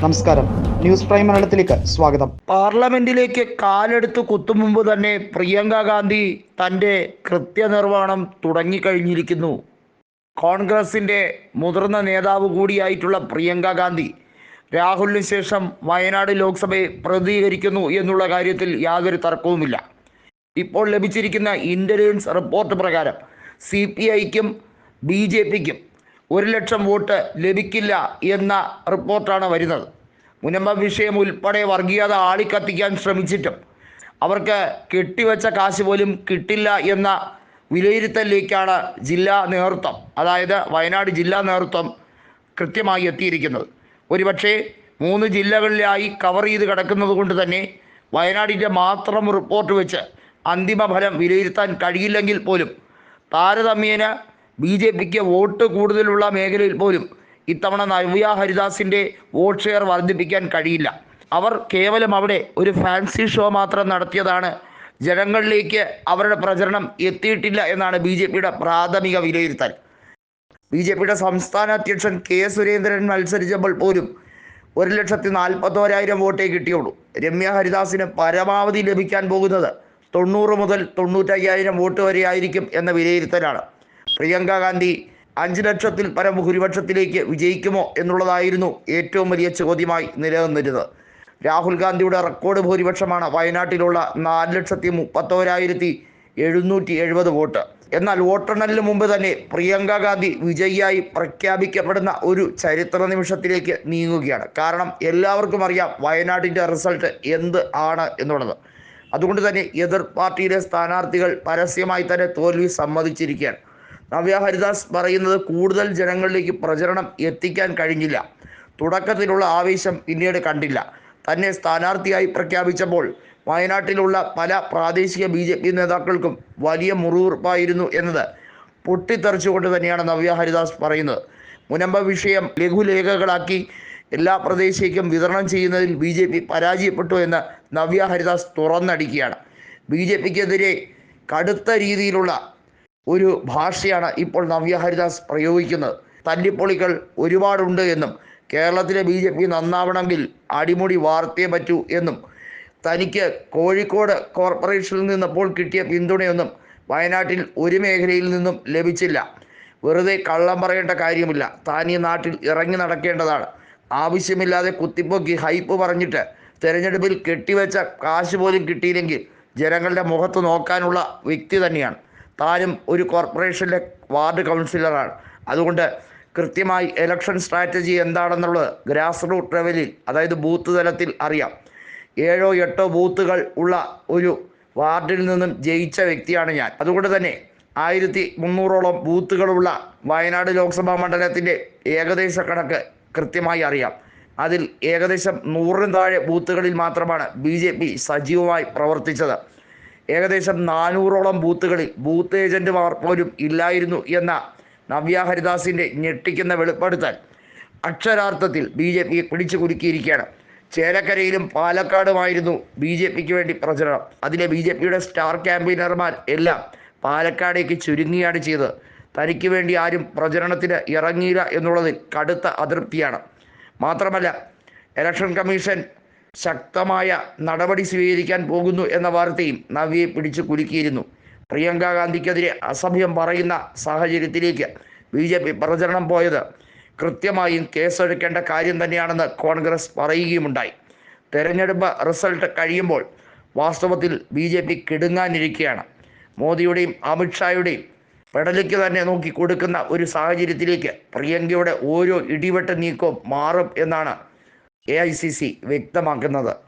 നമസ്കാരം. News prime മലയാളത്തിലേക്ക് സ്വാഗതം. പാർലമെന്റിലേക്ക് കാലെടുത്ത് കുത്തും മുമ്പ് തന്നെ പ്രിയങ്ക ഗാന്ധി തന്റെ കൃത്യനിർവഹണം തുടങ്ങിക്കഴിഞ്ഞിരിക്കുന്നു. കോൺഗ്രസിന്റെ മുതിർന്ന നേതാവ് കൂടിയായിട്ടുള്ള പ്രിയങ്ക ഗാന്ധി രാഹുലിന് ശേഷം വയനാട് ലോക്സഭയെ പ്രതികരിക്കുന്നു എന്നുള്ള കാര്യത്തിൽ യാതൊരു തർക്കവുമില്ല. ഇപ്പോൾ ലഭിച്ചിരിക്കുന്ന ഇന്റലിജൻസ് റിപ്പോർട്ട് പ്രകാരം സി പി ഐക്കും ബി ജെ പിക്കും ഒരു ലക്ഷം വോട്ട് ലഭിക്കില്ല എന്ന റിപ്പോർട്ടാണ് വരുന്നത്. മുനമ്പ വിഷയം ഉൾപ്പെടെ വർഗീയത ആളിക്കത്തിക്കാൻ ശ്രമിച്ചിട്ടും അവർക്ക് കെട്ടിവെച്ച കാശ് പോലും കിട്ടില്ല എന്ന വിലയിരുത്തലിലേക്കാണ് ജില്ലാ നേതൃത്വം അതായത് വയനാട് ജില്ലാ നേതൃത്വം കൃത്യമായി എത്തിയിരിക്കുന്നത്. ഒരുപക്ഷേ മൂന്ന് ജില്ലകളിലായി കവർ ചെയ്ത് കിടക്കുന്നത് കൊണ്ട് തന്നെ വയനാടിന്റെ മാത്രം റിപ്പോർട്ട് വെച്ച് അന്തിമ ഫലം വിലയിരുത്താൻ കഴിയില്ലെങ്കിൽ പോലും താരതമ്യേന ബി ജെ പിക്ക് വോട്ട് കൂടുതലുള്ള മേഖലയിൽ പോലും ഇത്തവണ നവ്യ ഹരിദാസിന്റെ വോട്ട് ഷെയർ വർദ്ധിപ്പിക്കാൻ കഴിയില്ല. അവർ കേവലം അവിടെ ഒരു ഫാൻസി ഷോ മാത്രം നടത്തിയതാണ്. ജനങ്ങളിലേക്ക് അവരുടെ പ്രചരണം എത്തിയിട്ടില്ല എന്നാണ് ബി ജെ പിയുടെ പ്രാഥമിക വിലയിരുത്തൽ. ബി ജെ പിയുടെ സംസ്ഥാന അധ്യക്ഷൻ കെ സുരേന്ദ്രൻ മത്സരിച്ചപ്പോൾ പോലും ഒരു ലക്ഷത്തി നാൽപ്പത്തോരായിരം വോട്ടേ കിട്ടിയുള്ളൂ. രമ്യ ഹരിദാസിന് പരമാവധി ലഭിക്കാൻ പോകുന്നത് തൊണ്ണൂറ് മുതൽ തൊണ്ണൂറ്റയ്യായിരം വോട്ട് വരെയായിരിക്കും എന്ന വിലയിരുത്തലാണ്. പ്രിയങ്ക ഗാന്ധി അഞ്ച് ലക്ഷത്തിൽ പരം ഭൂരിപക്ഷത്തിലേക്ക് വിജയിക്കുമോ എന്നുള്ളതായിരുന്നു ഏറ്റവും വലിയ ചോദ്യമായി നിലനിന്നിരുന്നത്. രാഹുൽ ഗാന്ധിയുടെ റെക്കോർഡ് ഭൂരിപക്ഷമാണ് വയനാട്ടിലുള്ള നാല് ലക്ഷത്തി മുപ്പത്തോരായിരത്തി എഴുന്നൂറ്റി എഴുപത് വോട്ട്. എന്നാൽ വോട്ടെണ്ണലിന് മുമ്പ് തന്നെ പ്രിയങ്ക ഗാന്ധി വിജയിയായി പ്രഖ്യാപിക്കപ്പെടുന്ന ഒരു ചരിത്ര നിമിഷത്തിലേക്ക് നീങ്ങുകയാണ്. കാരണം എല്ലാവർക്കും അറിയാം വയനാട്ടിന്റെ റിസൾട്ട് എന്ത് ആണ് എന്നുള്ളത്. അതുകൊണ്ട് തന്നെ എതിർ പാർട്ടിയിലെ സ്ഥാനാർത്ഥികൾ പരസ്യമായി തന്നെ തോൽവി സമ്മതിച്ചിരിക്കുകയാണ്. നവ്യ ഹരിദാസ് പറയുന്നത് കൂടുതൽ ജനങ്ങളിലേക്ക് പ്രചരണം എത്തിക്കാൻ കഴിഞ്ഞില്ല. തുടക്കത്തിലുള്ള ആവേശം പിന്നീട് കണ്ടില്ല. തന്നെ സ്ഥാനാർത്ഥിയായി പ്രഖ്യാപിച്ചപ്പോൾ വയനാട്ടിലുള്ള പല പ്രാദേശിക ബി ജെ പി നേതാക്കൾക്കും വലിയ മുറിവുറപ്പായിരുന്നു എന്നത് പൊട്ടിത്തെറിച്ചുകൊണ്ട് തന്നെയാണ് നവ്യ ഹരിദാസ് പറയുന്നത്. മുനമ്പ വിഷയം ലഘുലേഖകളാക്കി എല്ലാ പ്രദേശേക്കും വിതരണം ചെയ്യുന്നതിൽ ബി ജെ പി പരാജയപ്പെട്ടു എന്ന് നവ്യ ഹരിദാസ് തുറന്നടിക്കുകയാണ്. ബി ജെ പിക്കെതിരെ കടുത്ത രീതിയിലുള്ള ഒരു ഭാഷയാണ് ഇപ്പോൾ നവ്യ ഹരിദാസ് പ്രയോഗിക്കുന്നത്. തല്ലിപ്പൊളികൾ ഒരുപാടുണ്ട് എന്നും കേരളത്തിലെ ബി ജെ പി നന്നാവണമെങ്കിൽ അടിമുടി വാർത്തയെ പറ്റൂ എന്നും തനിക്ക് കോഴിക്കോട് കോർപ്പറേഷനിൽ നിന്നപ്പോൾ കിട്ടിയ പിന്തുണയൊന്നും വയനാട്ടിൽ ഒരു മേഖലയിൽ നിന്നും ലഭിച്ചില്ല. വെറുതെ കള്ളം പറയേണ്ട കാര്യമില്ല. താൻ ഈ നാട്ടിൽ ഇറങ്ങി നടക്കേണ്ടതാണ്. ആവശ്യമില്ലാതെ കുത്തിപ്പൊക്കി ഹൈപ്പ് പറഞ്ഞിട്ട് തെരഞ്ഞെടുപ്പിൽ കെട്ടിവെച്ച കാശ് പോലും കിട്ടിയില്ലെങ്കിൽ ജനങ്ങളുടെ മുഖത്ത് നോക്കാനുള്ള വ്യക്തി തന്നെയാണ്. താനും ഒരു കോർപ്പറേഷനിലെ വാർഡ് കൗൺസിലറാണ്. അതുകൊണ്ട് കൃത്യമായി ഇലക്ഷൻ സ്ട്രാറ്റജി എന്താണെന്നുള്ളത് ഗ്രാസ് റൂട്ട് ലെവലിൽ അതായത് ബൂത്ത് തലത്തിൽ അറിയാം. ഏഴോ എട്ടോ ബൂത്തുകൾ ഉള്ള ഒരു വാർഡിൽ നിന്നും ജയിച്ച വ്യക്തിയാണ് ഞാൻ. അതുകൊണ്ട് തന്നെ ആയിരത്തി മുന്നൂറോളം ബൂത്തുകളുള്ള വയനാട് ലോക്സഭാ മണ്ഡലത്തിന്റെ ഏകദേശ കണക്ക് കൃത്യമായി അറിയാം. അതിൽ ഏകദേശം നൂറിന് താഴെ ബൂത്തുകളിൽ മാത്രമാണ് ബി സജീവമായി പ്രവർത്തിച്ചത്. ഏകദേശം നാനൂറോളം ബൂത്തുകളിൽ ബൂത്ത് ഏജന്റുമാർ പോലും ഇല്ലായിരുന്നു എന്ന നവ്യ ഹരിദാസിന്റെ ഞെട്ടിക്കുന്ന വെളിപ്പെടുത്തൽ. അക്ഷരാർത്ഥത്തിൽ ബി ജെ പിയെ പിടിച്ചു കുലുക്കിയിരിക്കുകയാണ്. ചേലക്കരയിലും പാലക്കാടുമായിരുന്നു ബി ജെ പിക്ക് വേണ്ടി പ്രചരണം. അതിലെ ബി ജെ പിയുടെ സ്റ്റാർ ക്യാമ്പയിനർമാർ എല്ലാം പാലക്കാടേക്ക് ചുരുങ്ങിയാണ് ചെയ്തത്. തനിക്ക് വേണ്ടി ആരും പ്രചരണത്തിന് ഇറങ്ങിയില്ല എന്നുള്ളതിൽ കടുത്ത അതൃപ്തിയാണ്. മാത്രമല്ല ഇലക്ഷൻ കമ്മീഷൻ ശക്തമായ നടപടി സ്വീകരിക്കാൻ പോകുന്നു എന്ന വാർത്തയും നവ്യയെ പിടിച്ചു കുലുക്കിയിരുന്നു. പ്രിയങ്ക ഗാന്ധിക്കെതിരെ അസഭ്യം പറയുന്ന സാഹചര്യത്തിലേക്ക് ബി ജെ പി പ്രചരണം പോയത് കൃത്യമായും കേസെടുക്കേണ്ട കാര്യം തന്നെയാണെന്ന് കോൺഗ്രസ് പറയുകയുമുണ്ടായി. തെരഞ്ഞെടുപ്പ് റിസൾട്ട് കഴിയുമ്പോൾ വാസ്തവത്തിൽ ബി ജെ പി കിടുങ്ങാനിരിക്കുകയാണ് മോദിയുടെയും അമിത്ഷായുടെയും പെടലിക്ക് തന്നെ നോക്കി കൊടുക്കുന്ന ഒരു സാഹചര്യത്തിലേക്ക് പ്രിയങ്കയുടെ ഓരോ ഇടിവെട്ട് നീക്കവും മാറും എന്നാണ് എ ഐ സി സി വ്യക്തമാക്കുന്നത്.